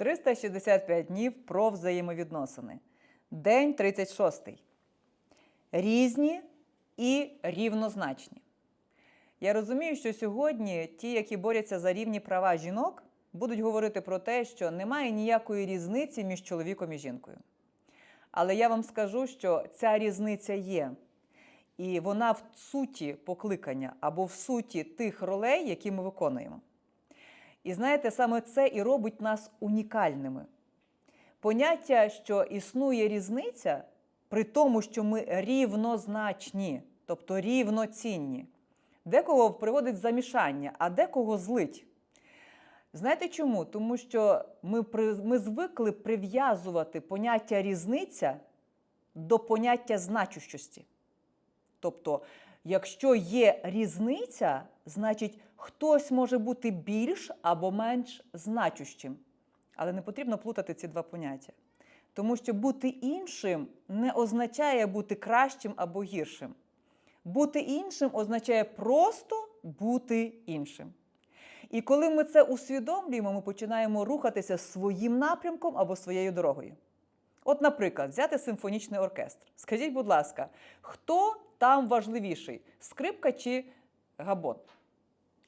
365 днів про взаємовідносини. День 36. Різні і рівнозначні. Я розумію, що сьогодні ті, які борються за рівні права жінок, будуть говорити про те, що немає ніякої різниці між чоловіком і жінкою. Але я вам скажу, що ця різниця є. І вона в суті покликання або в суті тих ролей, які ми виконуємо. І знаєте, саме це і робить нас унікальними. Поняття, що існує різниця, при тому, що ми рівнозначні, тобто рівноцінні, декого приводить замішання, а декого злить. Знаєте чому? Тому що ми, ми звикли прив'язувати поняття різниця до поняття значущості. Тобто, якщо є різниця, значить хтось може бути більш або менш значущим. Але не потрібно плутати ці два поняття. Тому що бути іншим не означає бути кращим або гіршим. Бути іншим означає просто бути іншим. І коли ми це усвідомлюємо, ми починаємо рухатися своїм напрямком або своєю дорогою. От, наприклад, взяти симфонічний оркестр. Скажіть, будь ласка, хто там важливіший скрипка чи габон?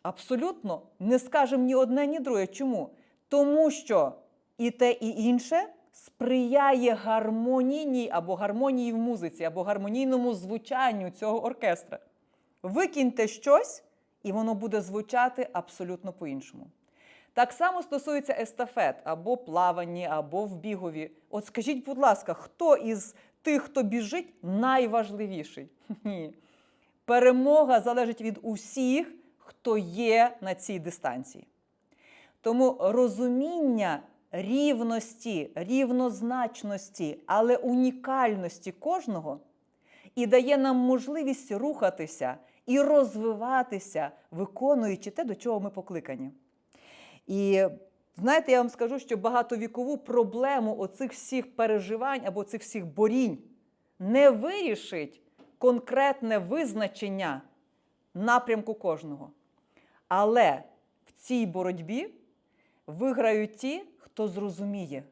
Абсолютно не скажемо ні одне, ні друге. Чому? Тому що і те, і інше сприяє гармонійній або гармонії в музиці, або гармонійному звучанню цього оркестра. Викиньте щось, і воно буде звучати абсолютно по-іншому. Так само стосується естафет або плаванні, або в бігові. От скажіть, будь ласка, хто із тих, хто біжить, найважливіший? Ні. Перемога залежить від усіх, хто є на цій дистанції. Тому розуміння рівності, рівнозначності, але унікальності кожного і дає нам можливість рухатися і розвиватися, виконуючи те, до чого ми покликані. І знаєте, я вам скажу, що багатовікову проблему оцих всіх переживань або цих всіх борінь не вирішить конкретне визначення напрямку кожного. Але в цій боротьбі виграють ті, хто зрозуміє,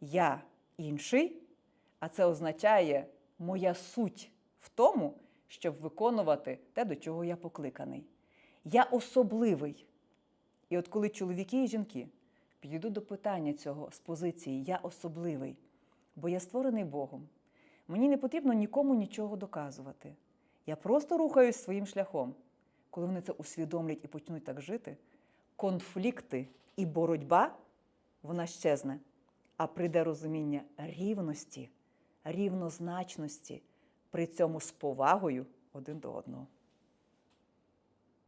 я інший, а це означає моя суть в тому, щоб виконувати те, до чого я покликаний. Я особливий. І от коли чоловіки і жінки підійдуть до питання цього з позиції Я особливий, бо я створений Богом, мені не потрібно нікому нічого доказувати. Я просто рухаюсь своїм шляхом. Коли вони це усвідомлять і почнуть так жити, конфлікти і боротьба вона щезне, а прийде розуміння рівності, рівнозначності, при цьому з повагою один до одного.